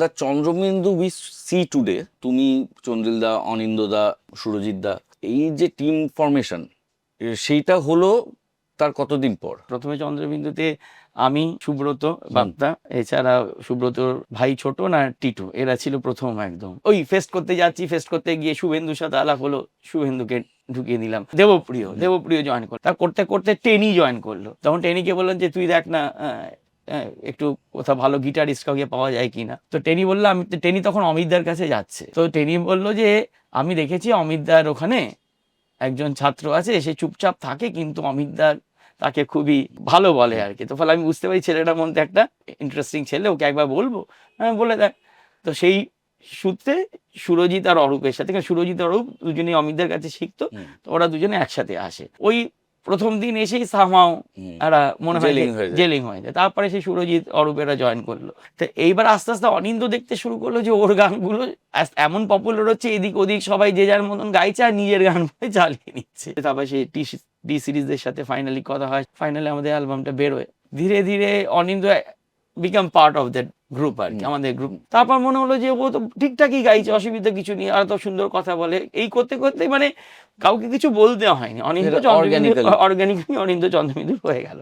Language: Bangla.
The Chandrabindu we see today তুমি চন্দ্রিল দা অনিন্দ দা সুরজিৎ দা এই যে টিম ফরমেশন সেইটা হলো তার কতদিন পর? প্রথমে চন্দ্রবিন্দুতে আমি সুব্রত বাপ্তা এছাড়া সুব্রতর ভাই ছোট না টিটু এরা ছিল প্রথম একদম। ওই ফেস্ট করতে যাচ্ছি ফেস্ট করতে গিয়ে শুভেন্দুর সাথে আলাপ হলো শুভেন্দুকে ঢুকিয়ে দিলাম দেবপ্রিয় দেবপ্রিয় জয়েন করল। তা করতে করতে টেনি জয়েন করল। তখন টেনিকে বললাম যে তুই দেখ না একটু কোথাও ভালো গিটারিস্ট কাউকে পাওয়া যায় কিনা। তো টেনি বলল আমি টেনি তখন অমিতদার কাছে যাচ্ছে। তো টেনি বলল যে আমি দেখেছি অমিতদার ওখানে একজন ছাত্র আছে সে চুপচাপ থাকে কিন্তু অমিতদার তাকে খুবই ভালো বলে আর কি। তো ফলে আমি বুঝতে পারি ছেলেটার মধ্যে একটা ইন্টারেস্টিং ছেলে ওকে একবার বলব। হ্যাঁ বলে দেখ তো সেই সূত্রে সুরজিৎ আর অরূপের সাথে সুরজিৎ অরূপ দুজনেই অমিতদের কাছে শিখতো। তো ওরা দুজনে একসাথে আসে। ওই প্রথম দিন এসেই সামাও। এরা মনে হয়। জেলিং হয়ে যায়। তারপরে সেই সুরজিৎ অরূপেরা জয়েন করল। তো এইবার আস্তে আস্তে অনিন্দ দেখতে শুরু করল যে ওর গানগুলো এমন পপুলার হচ্ছে এদিক ওদিক সবাই যে যার মতন গাইছে আর নিজের গান চালিয়ে নিচ্ছে। তারপর সেই টি ডি সিরিজদের সাথে ফাইনালি কথা হয়। ফাইনালি আমাদের অ্যালবামটা বেরোয়। ধীরে ধীরে Anindya become part of that group আর কি আমাদের গ্রুপ তারপর মনে হলো যে ও তো ঠিকঠাকই গাইছে অসুবিধা কিছু নেই আর তো সুন্দর কথা বলে। এই করতে করতে মানে কাউকে কিছু বলতে হয়নি। অনিন্দ অর্গ্যানিক চন্দ্রবিন্দু চন্দ্রমিদুর অনিন্দ চন্দ্রবিন্দু হয়ে গেল।